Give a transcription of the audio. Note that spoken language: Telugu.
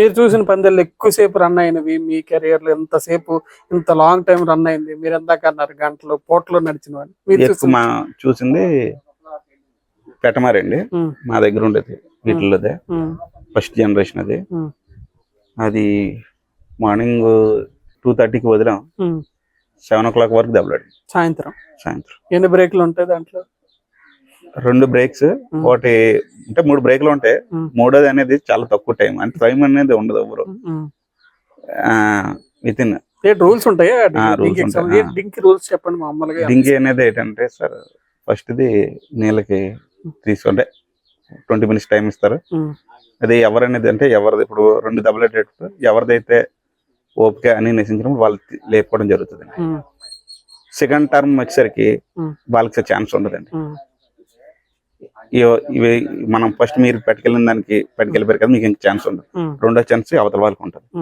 మీరు చూసిన పందాలు ఎక్కువసేపు రన్ అయినవి మీ కెరియర్లో ఎంతసేపు ఇంత లాంగ్ టైం రన్ అయింది? మీరు ఎందాక అన్నారు గంటలు పోట్లో నడిచిన మీరు చూసింది? పెట్టమారండి మా దగ్గర ఉండేది వీటిలోదే. ఫస్ట్ జనరేషన్ అది. అది మార్నింగ్ టూ థర్టీకి వదిలాం. సెవెన్ ఓ క్లాక్ వరకు దెబ్బలాడి సాయంత్రం. సాయంత్రం. ఎన్ని బ్రేక్లు ఉంటాయి దాంట్లో? రెండు బ్రేక్స్ ఒకటి అంటే మూడు బ్రేక్లు ఉంటాయి. మూడోది అనేది చాలా తక్కువ టైం అంటే టైం అనేది ఉండదు ఎవరు. విత్ ఇన్ రూల్స్ ఉంటాయా? డింకి రూల్స్ చెప్పండి మామూలుగా. అనేది ఏంటంటే సార్ ఫస్ట్ది నీళ్ళకి తీసుకుంటే ట్వంటీ మినిట్స్ టైం ఇస్తారు. అది ఎవరనేది అంటే ఎవరిది ఇప్పుడు రెండు దెబ్బలేటప్పుడు ఎవరిదైతే ఓపిక అని నశించినప్పుడు వాళ్ళు లేపుకోవడం జరుగుతుంది సెకండ్ టర్మ్ వచ్చేసరికి వాళ్ళకి ఛాన్స్ ఉండదండి. ఇవ- ఇవి మనం ఫస్ట్ మీరు పట్టుకెళ్ళిన దానికి పట్టుకెళ్ళిపోయారు కదా మీకు ఇంక ఛాన్స్ ఉండదు. రెండో ఛాన్స్ అవతల వాళ్ళకి ఉంటుంది.